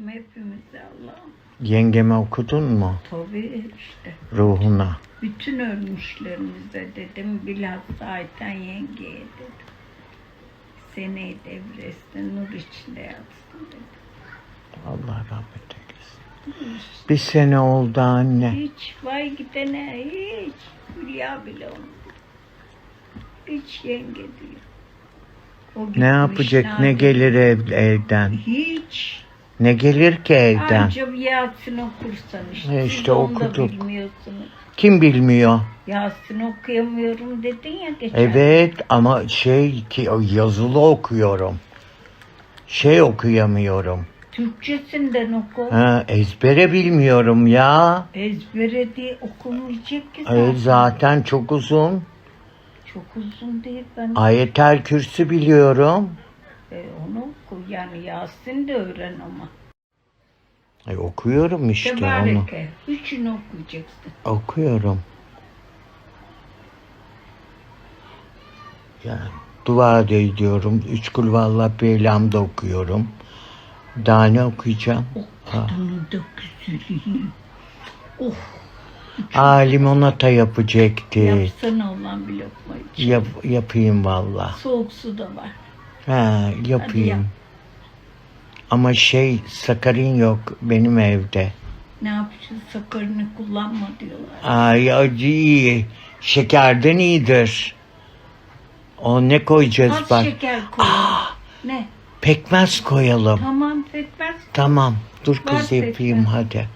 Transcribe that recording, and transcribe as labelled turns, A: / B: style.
A: Rabbim hepimize Allah'ım.
B: Yengeme okudun mu?
A: Tabii işte.
B: Ruhuna.
A: Bütün ölmüşlerimize dedim. Bilhassa Ayten yengeye dedim. Seneyi devresinde nur içinde yatsın dedim.
B: Allah rahmet eylesin. Bir sene oldu anne.
A: Hiç vay gidene hiç. Hülya bile olmadı. Hiç yenge diyor. O
B: Ne yapacak? Ne gelir ev, evden?
A: Hiç.
B: Ne gelir ki evden?
A: Anca Yasin okursan işte.
B: E
A: Siz
B: işte
A: onu da
B: okuduk.
A: bilmiyorsunuz.
B: Kim bilmiyor?
A: Yasin okuyamıyorum dedin ya geçen.
B: Evet ama şey ki o yazılı okuyorum. Şey okuyamıyorum.
A: Türkçesinden oku.
B: Ha, ezbere bilmiyorum ya.
A: Ezbere diye okunmayacak ki zaten.
B: E, zaten çok uzun.
A: Çok uzun değil ben.
B: Ayetel kürsü biliyorum.
A: E, onu oku. Yani Yasin de öğren ama.
B: E, okuyorum işte onu.
A: Tebareke. Üçünü okuyacaksın.
B: Okuyorum. Yani dua da ediyorum. Üç kul vallah bir da okuyorum. Daha ne okuyacağım?
A: O kadının da güzeli. Oh
B: Aa limonata yapacaktı.
A: yapsana olan bir lokma için.
B: Yap, yapayım valla.
A: Soğuk su da var.
B: Ha, yapayım.
A: yap.
B: Ama şey sakarin yok benim evde.
A: Ne yapacağız? Sakarını kullanma diyorlar.
B: Ay acı iyi. Şekerden iyidir. O ne koyacağız
A: Az
B: bak?
A: şeker koyalım. ne?
B: Pekmez koyalım.
A: Tamam pekmez.
B: Tamam. Dur
A: Var
B: kız yapayım
A: pekmez.
B: hadi.